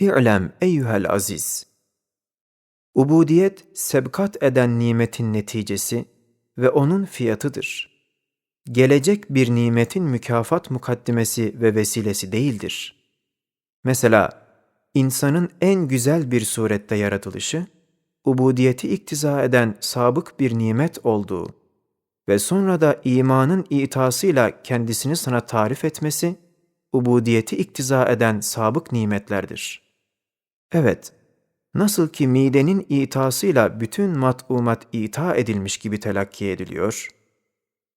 İ'lem eyyuhel aziz. Ubudiyet, sebkat eden nimetin neticesi ve onun fiyatıdır. Gelecek bir nimetin mükafat mukaddimesi ve vesilesi değildir. Mesela, insanın en güzel bir surette yaratılışı, ubudiyeti iktiza eden sabık bir nimet olduğu ve sonra da imanın itasıyla kendisini sana tarif etmesi, ubudiyeti iktiza eden sabık nimetlerdir. Evet, nasıl ki midenin itasıyla bütün mat'umat ita edilmiş gibi telakki ediliyor,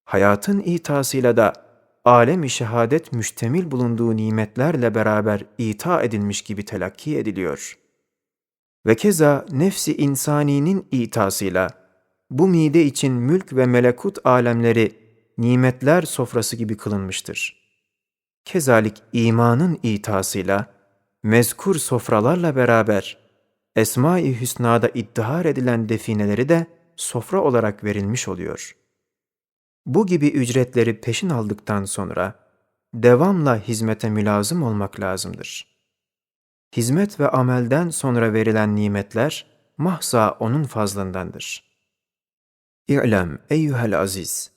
hayatın itasıyla da alem-i şehadet müştemil bulunduğu nimetlerle beraber ita edilmiş gibi telakki ediliyor. Ve keza nefsi insaninin itasıyla bu mide için mülk ve melekut alemleri nimetler sofrası gibi kılınmıştır. Kezalik imanın itasıyla mezkur sofralarla beraber Esma-i Hüsna'da iddihar edilen defineleri de sofra olarak verilmiş oluyor. Bu gibi ücretleri peşin aldıktan sonra devamla hizmete mülazım olmak lazımdır. Hizmet ve amelden sonra verilen nimetler mahza onun fazlındandır. İ'lem eyyuhel aziz.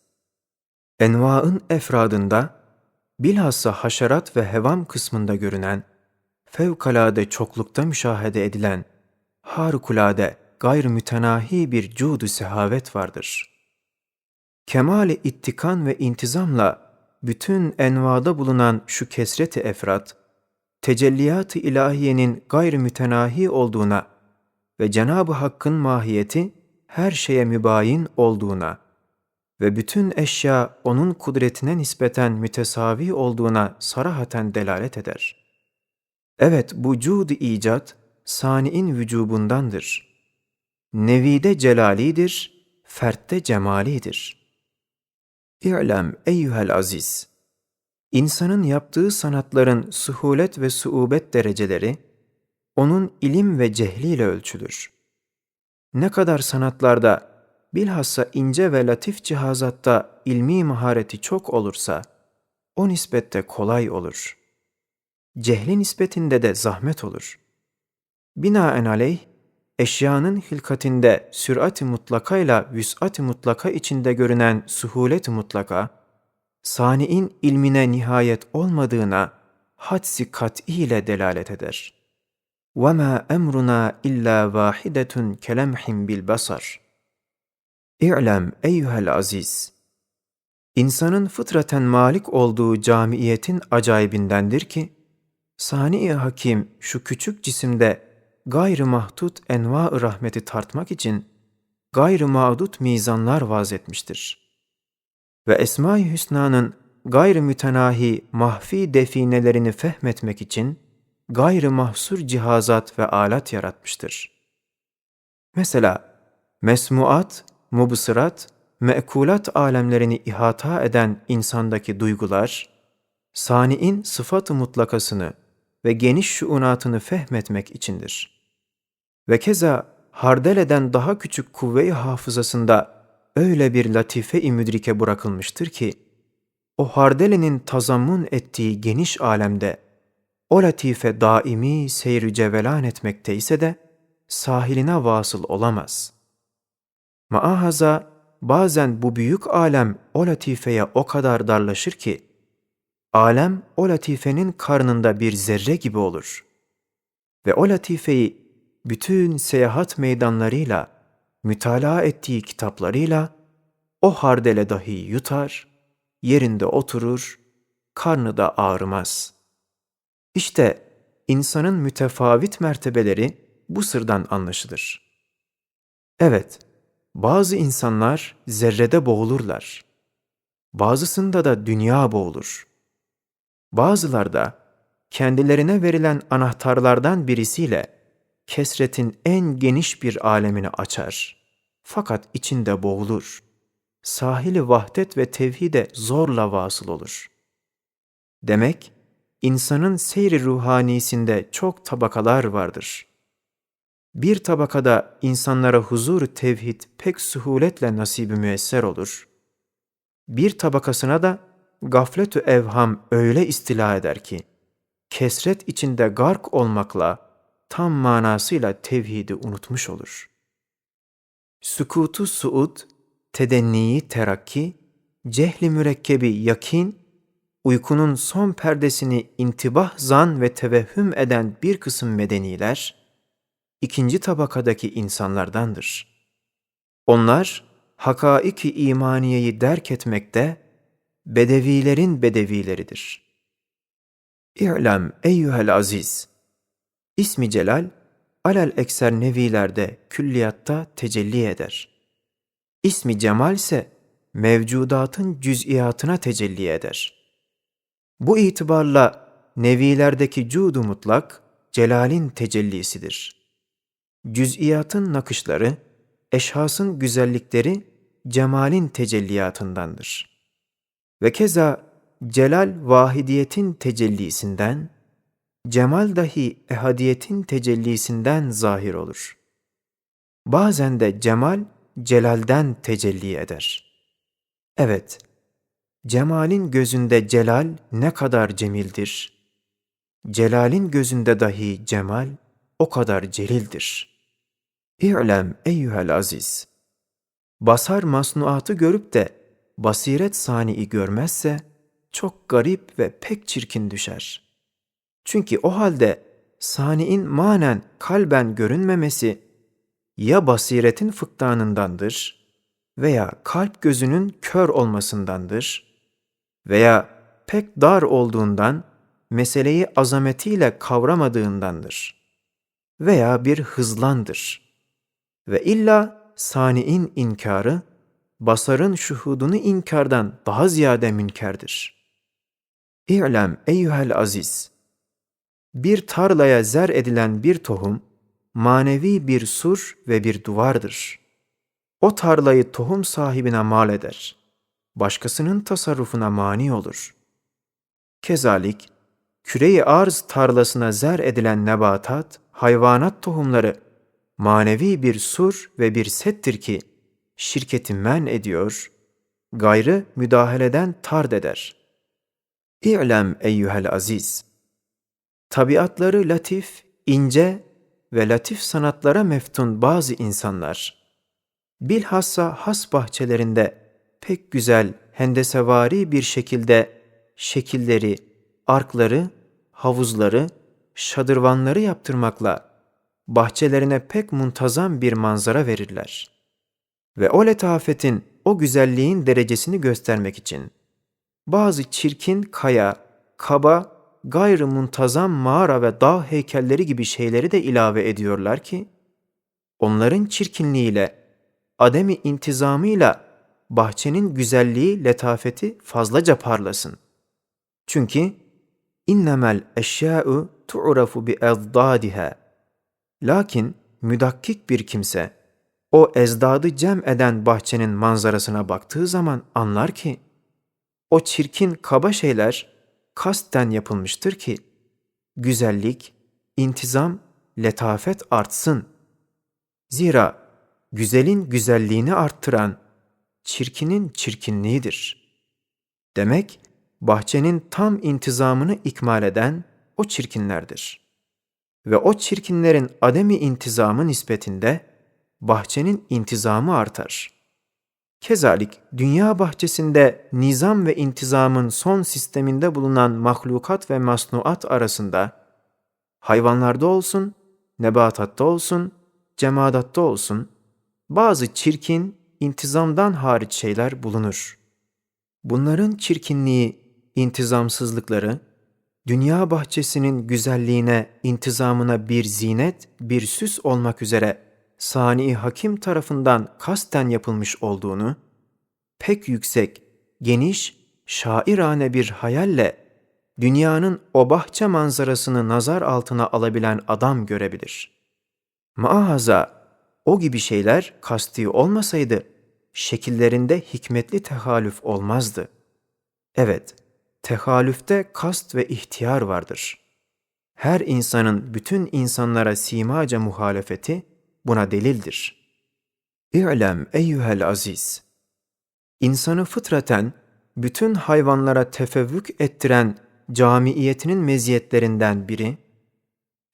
Envaın efradında, bilhassa haşerat ve hevam kısmında görünen, fevkalade çoklukta müşahede edilen, harikulade gayr mütenahi bir cudu sehavet vardır. Kemali ittikan ve intizamla bütün envada bulunan şu kesreti efrat, tecelliyat-ı ilahiyenin gayr mütenahi olduğuna ve Cenab-ı Hakk'ın mahiyeti her şeye mübayin olduğuna ve bütün eşya onun kudretine nispeten mütesavi olduğuna sarahaten delalet eder. Evet bu cud icat, sani'in vücubundandır. Nevide celalidir, fertte cemalidir. İ'lem eyyuhel aziz. İnsanın yaptığı sanatların suhulet ve suubet dereceleri, onun ilim ve cehliyle ölçülür. Ne kadar sanatlarda, bilhassa ince ve latif cihazatta ilmi mahareti çok olursa, o nispette kolay olur Cehli nispetinde de zahmet olur. Binaenaleyh, eşyanın hilkatinde sürat-i mutlakayla vüs'at-i mutlaka içinde görünen suhulet-i mutlaka, sani'in ilmine nihayet olmadığına hadsi kat'i ile delalet eder. وَمَا اَمْرُنَا اِلَّا وَاحِدَةٌ كَلَمْحٍ بِالْبَصَرِ İ'lem eyyuhel aziz. İnsanın fıtraten malik olduğu camiiyetin acayibindendir ki, Sani-i Hakim şu küçük cisimde gayrı mahdut enva-ı rahmeti tartmak için gayrı mağdut mizanlar vaz etmiştir. Ve Esma-i Hüsna'nın gayrı mütenahi mahfi definelerini fehmetmek için gayrı mahsur cihazat ve alat yaratmıştır. Mesela mesmuat, mubsırat, mekulat alemlerini ihata eden insandaki duygular, sani'in sıfat-ı mutlakasını ve geniş şuunatını fehmetmek içindir. Ve keza hardeleden daha küçük kuvve-i hafızasında öyle bir latife-i müdrike bırakılmıştır ki, o hardelenin tazammun ettiği geniş alemde, o latife daimi seyri cevelan etmekte ise de, sahiline vasıl olamaz. Maahaza, bazen bu büyük alem o latifeye o kadar darlaşır ki, alem o latifenin karnında bir zerre gibi olur. Ve o latifeyi bütün seyahat meydanlarıyla, mütalaa ettiği kitaplarıyla o hardele dahi yutar, yerinde oturur, karnı da ağrımaz. İşte insanın mütefavit mertebeleri bu sırdan anlaşılır. Evet, bazı insanlar zerrede boğulurlar. Bazısında da dünya boğulur. Bazılar da kendilerine verilen anahtarlardan birisiyle kesretin en geniş bir alemini açar. Fakat içinde boğulur. Sahili vahdet ve tevhide zorla vasıl olur. Demek, insanın seyri ruhanisinde çok tabakalar vardır. Bir tabakada insanlara huzur tevhid pek suhuletle nasibi müesser olur. Bir tabakasına da gaflet-ü evham öyle istila eder ki, kesret içinde gark olmakla tam manasıyla tevhidi unutmuş olur. Sükutu suud, tedenniyi terakki, cehli mürekkebi yakin, uykunun son perdesini intibah zan ve tevehhüm eden bir kısım medeniler, ikinci tabakadaki insanlardandır. Onlar, hakaiki imaniyeyi derk etmekte, bedevilerin bedevileridir. İ'lem eyyühel aziz, İsmi Celal, alel ekser nevilerde külliyatta tecelli eder. İsmi Cemal ise mevcudatın cüz'iyatına tecelli eder. Bu itibarla nevilerdeki cudu mutlak, celalin tecellisidir. Cüz'iyatın nakışları, eşhasın güzellikleri cemalin tecelliyatındandır. Ve keza celal vahidiyetin tecellisinden, cemal dahi ehadiyetin tecellisinden zahir olur. Bazen de cemal celalden tecelli eder. Evet, cemalin gözünde celal ne kadar cemildir. Celalin gözünde dahi cemal o kadar celildir. İ'lem eyyühel aziz. Basar masnuatı görüp de basiret sani'i görmezse çok garip ve pek çirkin düşer.'' Çünkü o halde sani'in manen kalben görünmemesi ya basiretin fıktanındandır veya kalp gözünün kör olmasındandır veya pek dar olduğundan meseleyi azametiyle kavramadığındandır veya bir hızlandır ve illa sani'in inkarı basarın şuhudunu inkardan daha ziyade münkerdir. İ'lem eyyühel aziz! Bir tarlaya zer edilen bir tohum, manevi bir sur ve bir duvardır. O tarlayı tohum sahibine mal eder. Başkasının tasarrufuna mani olur. Kezalik, küreyi arz tarlasına zer edilen nebatat, hayvanat tohumları, manevi bir sur ve bir settir ki, şirketi men ediyor, gayrı müdahaleden tard eder. İ'lem eyyühel aziz.'' Tabiatları latif, ince ve latif sanatlara meftun bazı insanlar, bilhassa has bahçelerinde pek güzel, hendesevari bir şekilde şekilleri, arkları, havuzları, şadırvanları yaptırmakla bahçelerine pek muntazam bir manzara verirler. Ve o letafetin, o güzelliğin derecesini göstermek için bazı çirkin kaya, kaba gayrı muntazam mağara ve dağ heykelleri gibi şeyleri de ilave ediyorlar ki, onların çirkinliğiyle, ademi intizamıyla bahçenin güzelliği, letafeti fazlaca parlasın. Çünkü innemel eşya'u tu'rafu bi ezdadiha. Lakin müdakkik bir kimse o ezdadı cem eden bahçenin manzarasına baktığı zaman anlar ki o çirkin kaba şeyler kasten yapılmıştır ki güzellik, intizam, letafet artsın. Zira güzelin güzelliğini arttıran çirkinin çirkinliğidir. Demek bahçenin tam intizamını ikmal eden o çirkinlerdir. Ve o çirkinlerin ademi intizamı nispetinde bahçenin intizamı artar.'' Kezalik dünya bahçesinde nizam ve intizamın son sisteminde bulunan mahlukat ve masnuat arasında hayvanlarda olsun, nebatatta olsun, cemadatta olsun bazı çirkin, intizamdan hariç şeyler bulunur. Bunların çirkinliği, intizamsızlıkları, dünya bahçesinin güzelliğine, intizamına bir zinet, bir süs olmak üzere sani hakim tarafından kasten yapılmış olduğunu, pek yüksek, geniş, şairane bir hayalle dünyanın o bahçe manzarasını nazar altına alabilen adam görebilir. Maahaza o gibi şeyler kasti olmasaydı şekillerinde hikmetli tehalüf olmazdı. Evet, tehalüfte kast ve ihtiyar vardır. Her insanın bütün insanlara simaca muhalefeti buna delildir. İ'lem eyyühel aziz. İnsanı fıtraten, bütün hayvanlara tefevvük ettiren camiyetinin meziyetlerinden biri,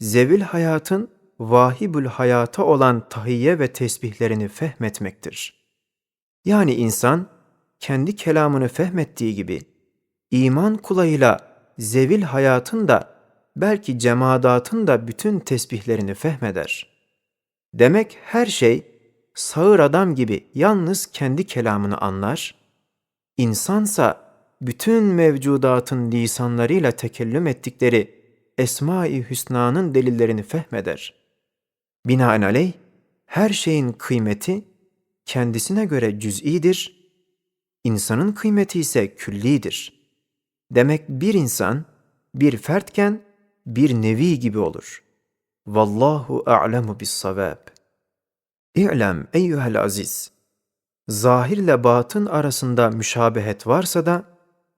zevil hayatın vahibül hayata olan tahiyye ve tesbihlerini fehmetmektir. Yani insan kendi kelamını fehmettiği gibi iman kulayıyla zevil hayatın da belki cemadatın da bütün tesbihlerini fehmeder. Demek her şey sağır adam gibi yalnız kendi kelamını anlar, insansa bütün mevcudatın lisanlarıyla tekellüm ettikleri Esma-i Hüsna'nın delillerini fehmeder. Binaenaleyh her şeyin kıymeti kendisine göre cüz'idir, insanın kıymeti ise küllidir. Demek bir insan bir fertken bir nevi gibi olur. Vallahu a'lemu bis savab. İ'lem eyyuhel aziz. Zahirle batın arasında müşabehet varsa da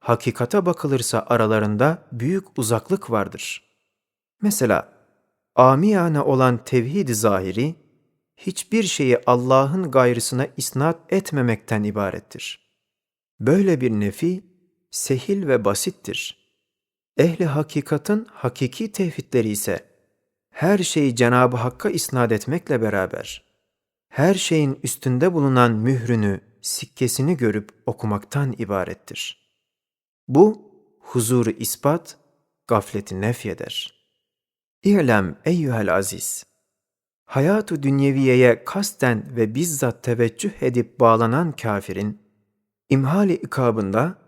hakikate bakılırsa aralarında büyük uzaklık vardır. Mesela amiyane olan tevhid-i zahiri hiçbir şeyi Allah'ın gayrısına isnat etmemekten ibarettir. Böyle bir nefi sehil ve basittir. Ehli hakikatın hakiki tevhidleri ise her şeyi Cenab-ı Hakk'a isnat etmekle beraber her şeyin üstünde bulunan mührünü, sikkesini görüp okumaktan ibarettir. Bu huzuru ispat, gafleti nefyeder. İ'lem eyyühel aziz. Hayatu dünyeviyeye kasten ve bizzat teveccüh edip bağlanan kafirin, imhali ikabında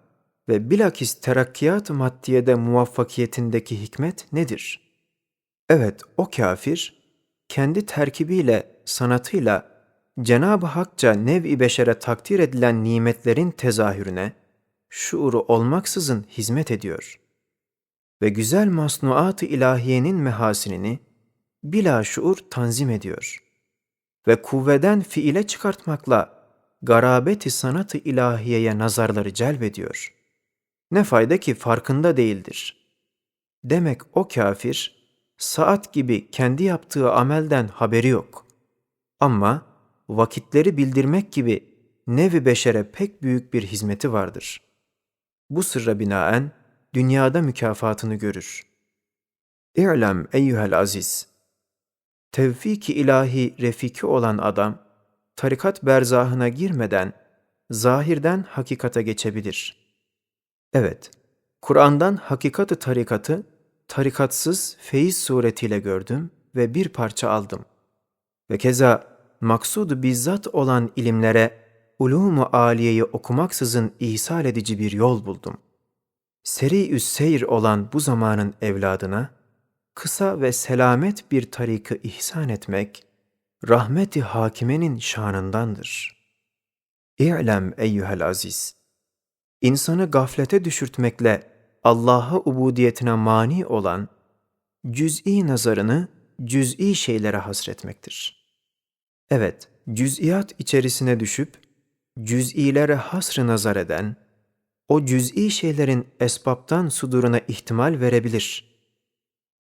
ve bilakis terakkiyat maddiyede muvaffakiyetindeki hikmet nedir? Evet, o kafir, kendi terkibiyle, sanatıyla Cenab-ı Hakça nev-i beşere takdir edilen nimetlerin tezahürüne, şuuru olmaksızın hizmet ediyor. Ve güzel masnuat-ı ilahiyenin mehasinini bila şuur tanzim ediyor. Ve kuvveden fiile çıkartmakla garabeti sanat-ı ilahiyeye nazarları celbediyor. Ne fayda ki farkında değildir. Demek o kafir, saat gibi kendi yaptığı amelden haberi yok. Ama vakitleri bildirmek gibi nevi beşere pek büyük bir hizmeti vardır. Bu sırra binaen dünyada mükafatını görür. İ'lem eyyühel aziz. Tevfik-i ilahi refiki olan adam, tarikat berzahına girmeden zahirden hakikata geçebilir. Evet, Kur'an'dan hakikatı tarikatı tarikatsız feyiz suretiyle gördüm ve bir parça aldım. Ve keza maksudu bizzat olan ilimlere ulûmu aliyeyi okumaksızın ihsal edici bir yol buldum. Seri-üs seyir olan bu zamanın evladına, kısa ve selamet bir tarikı ihsan etmek, rahmeti hakimenin şanındandır. İ'lem eyyühel aziz. İnsanı gaflete düşürtmekle Allah'a ubudiyetine mani olan, cüz'i nazarını cüz'i şeylere hasretmektir. Evet, cüz'iyat içerisine düşüp, cüz'ilere hasrı nazar eden, o cüz'i şeylerin esbaptan suduruna ihtimal verebilir.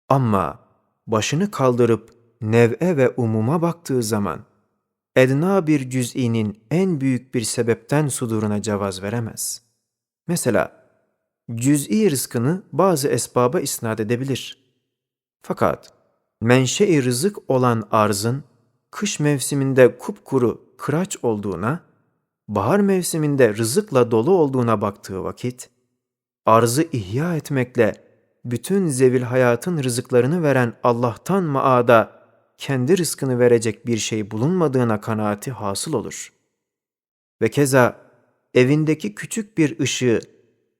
Ama başını kaldırıp nev'e ve umuma baktığı zaman, edna bir cüz'inin en büyük bir sebepten suduruna cevaz veremez. Mesela, cüz'i rızkını bazı esbaba isnat edebilir. Fakat, menşe-i rızık olan arzın, kış mevsiminde kupkuru kıraç olduğuna, bahar mevsiminde rızıkla dolu olduğuna baktığı vakit, arzı ihya etmekle bütün zevil hayatın rızıklarını veren Allah'tan maada kendi rızkını verecek bir şey bulunmadığına kanaati hasıl olur. Ve keza evindeki küçük bir ışığı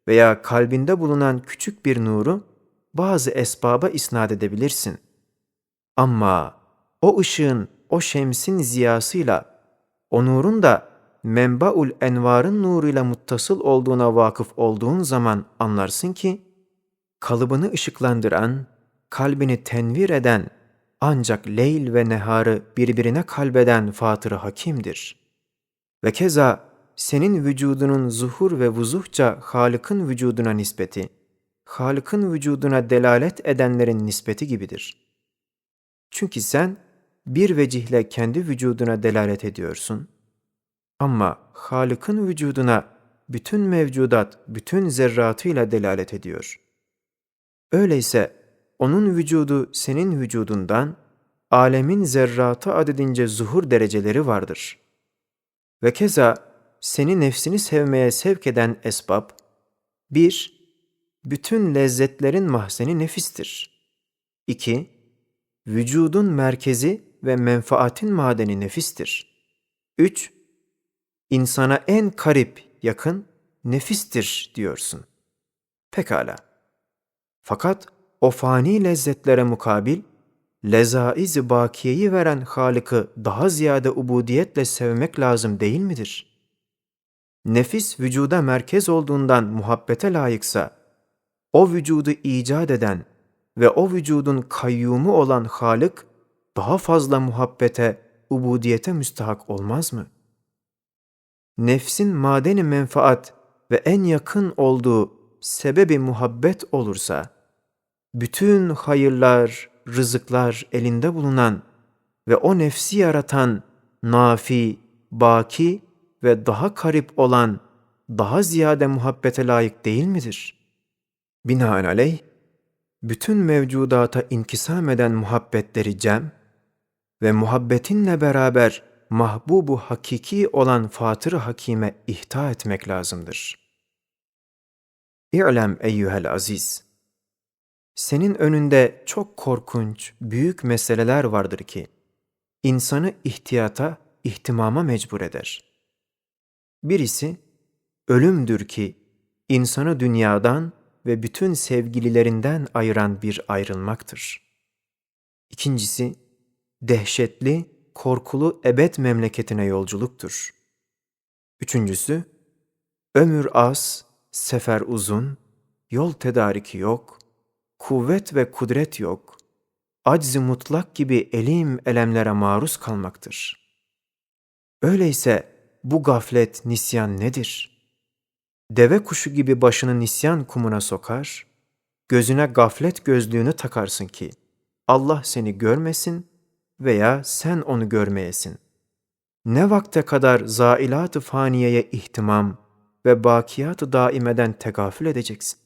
veya kalbinde bulunan küçük bir nuru bazı esbaba isnat edebilirsin. Ama o ışığın, o şemsin ziyasıyla, o nurun da menbaul envarın nuruyla muttasıl olduğuna vakıf olduğun zaman anlarsın ki, kalıbını ışıklandıran, kalbini tenvir eden, ancak leyl ve neharı birbirine kalbeden Fatır-ı Hakim'dir. Ve keza senin vücudunun zuhur ve vuzuhça Halık'ın vücuduna nispeti, Halık'ın vücuduna delalet edenlerin nispeti gibidir. Çünkü sen bir vecihle kendi vücuduna delalet ediyorsun. Ama Halık'ın vücuduna bütün mevcudat, bütün zerratıyla delalet ediyor. Öyleyse onun vücudu senin vücudundan, alemin zerratı adedince zuhur dereceleri vardır. Ve keza seni nefsini sevmeye sevk eden esbab, bir, bütün lezzetlerin mahzeni nefistir. 2. Vücudun merkezi ve menfaatin madeni nefistir. 3. İnsana en karip, yakın nefistir diyorsun. Pekala. Fakat o fani lezzetlere mukabil, lezaiz-i bakiyeyi veren Halık'ı daha ziyade ubudiyetle sevmek lazım değil midir? Nefis vücuda merkez olduğundan muhabbete layıksa, o vücudu icat eden ve o vücudun kayyumu olan Halık, daha fazla muhabbete, ubudiyete müstahak olmaz mı? Nefsin madeni menfaat ve en yakın olduğu sebebi muhabbet olursa, bütün hayırlar, rızıklar elinde bulunan ve o nefsi yaratan nafi, baki ve daha karip olan daha ziyade muhabbete layık değil midir? Binaenaleyh, bütün mevcudata inkisam eden muhabbetleri cem ve muhabbetinle beraber mahbubu hakiki olan Fatır-ı Hakime ihta etmek lazımdır. İ'lem eyyühel aziz, senin önünde çok korkunç, büyük meseleler vardır ki, insanı ihtiyata, ihtimama mecbur eder. Birisi, ölümdür ki, insanı dünyadan ve bütün sevgililerinden ayıran bir ayrılmaktır. İkincisi, dehşetli, korkulu ebed memleketine yolculuktur. Üçüncüsü, ömür az, sefer uzun, yol tedariki yok, kuvvet ve kudret yok, acz-ı mutlak gibi elim elemlere maruz kalmaktır. Öyleyse bu gaflet, nisyan nedir? Deve kuşu gibi başını nisyan kumuna sokar, gözüne gaflet gözlüğünü takarsın ki Allah seni görmesin veya sen onu görmeyesin. Ne vakte kadar zailat-ı faniyeye ihtimam ve bakiyat-ı daimeden tegafül edeceksin?